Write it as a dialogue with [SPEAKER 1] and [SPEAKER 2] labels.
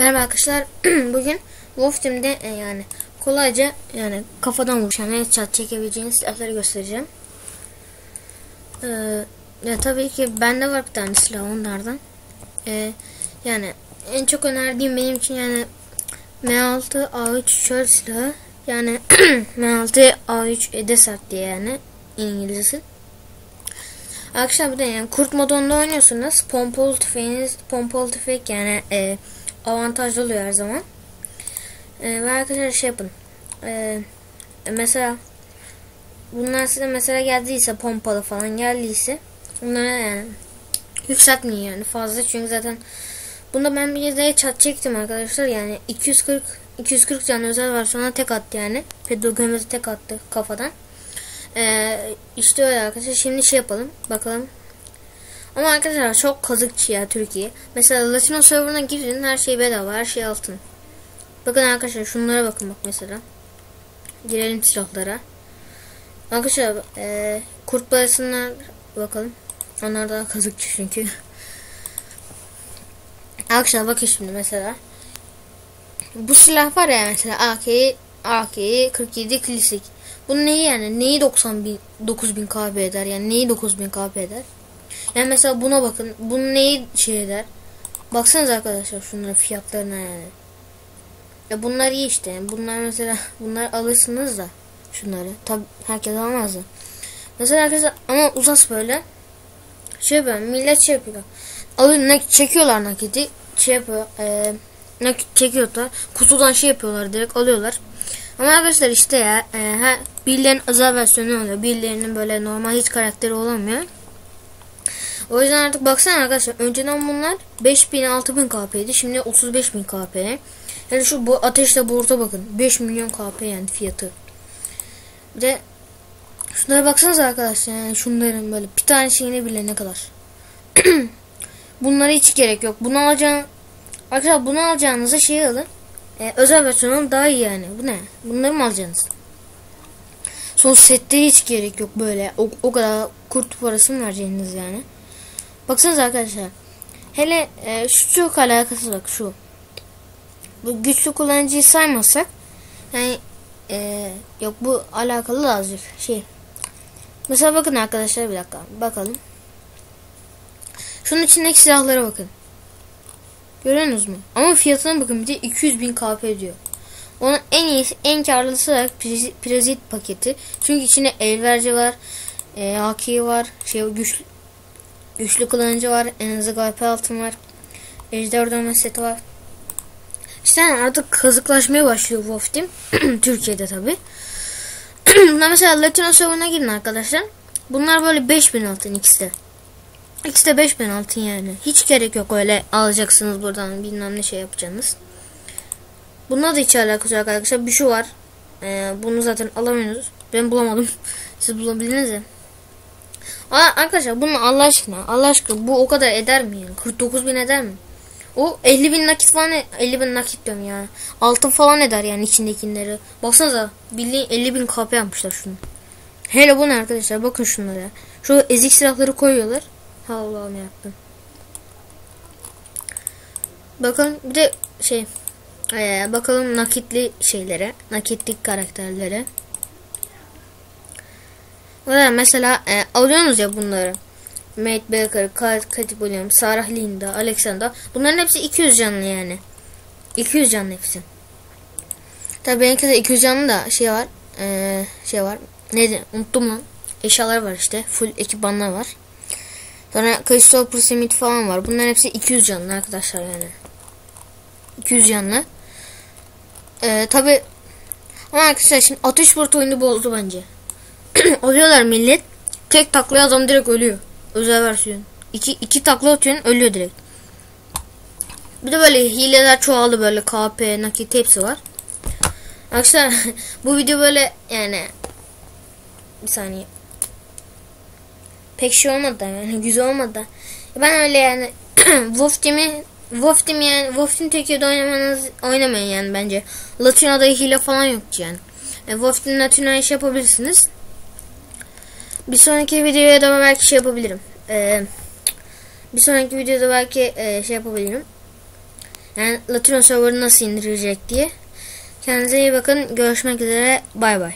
[SPEAKER 1] Merhaba arkadaşlar. Bugün Wolf Team'de e, yani kolayca yani kafadan vuruşan headshot çekebileceğiniz silahları göstereceğim. Ee, ya tabii ki bende var bir tane silah onlardan. Ee, yani en çok önerdiğim benim için yani M6 A3 şöyle silahı. Yani M6 A3 Desert diye yani İngilizcesi. Arkadaşlar bir de yani kurt modunda oynuyorsunuz. Pompalı tüfeğiniz, pompalı tüfek yani e, avantajlı oluyor her zaman. E, ve arkadaşlar şey yapın. E, mesela bunlar size mesela geldiyse pompalı falan geldiyse bunlara yani yükseltmeyin yani fazla çünkü zaten bunda ben bir de çat çektim arkadaşlar yani 240 240 can özel versiyona tek attı yani Pedro Gomez'e tek attı kafadan. Ee, işte öyle arkadaşlar. Şimdi şey yapalım. Bakalım. Ama arkadaşlar çok kazıkçı ya Türkiye. Mesela Latino serverına girin her şey bedava. Her şey altın. Bakın arkadaşlar şunlara bakın bak mesela. Girelim silahlara. Arkadaşlar e, kurt parasınlar bakalım. Onlar daha kazıkçı çünkü. arkadaşlar bakın şimdi mesela. Bu silah var ya mesela AK AK 47 klasik. Bu neyi yani? Neyi 90 bin, 9000 KB eder? Yani neyi 9000 KB eder? Yani mesela buna bakın. Bunun neyi şey eder? Baksanız arkadaşlar şunların fiyatlarına yani. Ya bunlar iyi işte. Bunlar mesela bunlar alırsınız da şunları. Tabi herkes almaz da. Mesela arkadaşlar ama uzas böyle. Şey yapıyor. Millet şey yapıyor. Alıyor, ne, çekiyorlar nakiti. Şey yapıyor. E, nakit çekiyorlar. Kutudan şey yapıyorlar. Direkt alıyorlar. Ama arkadaşlar işte ya e, ha, birilerinin özel versiyonu oluyor. Birilerinin böyle normal hiç karakteri olamıyor. O yüzden artık baksana arkadaşlar. Önceden bunlar 5000 6000 KP'ydi. Şimdi 35000 KP. Yani şu bu ateşle boruta bakın. 5 milyon KP yani fiyatı. Bir de şunlara baksanız arkadaşlar. Yani şunların böyle bir tane şeyine bile ne kadar. Bunlara hiç gerek yok. Bunu alacağın Arkadaşlar bunu alacağınıza şey alın. Ee, özel versiyonun daha iyi yani. Bu ne? Bunları mı alacaksınız? Son sette hiç gerek yok böyle. O, o kadar kurt parası mı vereceğiniz yani? Baksanız arkadaşlar. Hele e, şu çok alakası bak şu. Bu güçlü kullanıcıyı saymazsak yani e, yok bu alakalı da azıcık şey. Mesela bakın arkadaşlar bir dakika bakalım. Şunun içindeki silahlara bakın. Görüyorsunuz mu? Ama fiyatına bakın bir de 200 bin KP diyor. Onun en iyisi, en karlısı da Prezit paketi. Çünkü içinde elverci var, e, AK var, şey güçlü, güçlü kullanıcı var, en hızlı KP altın var, ejder dönme seti var. İşte artık kazıklaşmaya başlıyor Wolf Team. Türkiye'de tabi. Bunlar mesela Latino serverına girin arkadaşlar. Bunlar böyle 5000 altın ikisi de. İkisi de 5000 altın yani. Hiç gerek yok öyle alacaksınız buradan bilmem ne şey yapacaksınız. Bununla da hiç alakası yok arkadaşlar. Bir şu var. Ee, bunu zaten alamıyoruz. Ben bulamadım. Siz bulabildiniz mi? Arkadaşlar bunu Allah aşkına Allah aşkına bu o kadar eder mi yani? 49 bin eder mi? O 50 bin nakit falan 50 bin nakit diyorum ya. Altın falan eder yani içindekileri. Baksanıza bildiğin 50 bin KP yapmışlar şunu. Hele bu ne arkadaşlar bakın şunlara. Şu ezik silahları koyuyorlar. Allah'ım yaptım. Bakın bir de şey ee, bakalım nakitli şeylere, nakitlik karakterlere. Burada mesela e, alıyorsunuz ya bunları. Matt Baker, Katy Williams, Sarah Linda, Alexander. Bunların hepsi 200 canlı yani. 200 canlı hepsi. Tabii benimki de 200 canlı da şey var. Ee, şey var. Neydi? Unuttum lan. Eşyalar var işte. Full ekipmanlar var. Sonra Christopher Smith falan var. Bunların hepsi 200 canlı arkadaşlar yani. 200 canlı. Ee, tabi ama arkadaşlar şimdi ateş bulut oyunu bozdu bence. Oluyorlar millet. Tek taklaya adam direkt ölüyor. Özel versiyon. İki, iki takla atıyorsun ölüyor direkt. Bir de böyle hileler çoğaldı böyle KP, nakit hepsi var. Arkadaşlar bu video böyle yani bir saniye pek şey olmadı yani güzel olmadı. Ben öyle yani Wolf Team'i Wolf Team yani Wolf Team Türkiye'de oynamanız oynamayın yani bence. Latino'da hile falan yok yani. E, Wolf Team Latino iş yapabilirsiniz. Bir sonraki videoya da belki şey yapabilirim. E, bir sonraki videoda belki e, şey yapabilirim. Yani Latino server'ı nasıl indirecek diye. Kendinize iyi bakın. Görüşmek üzere. Bay bay.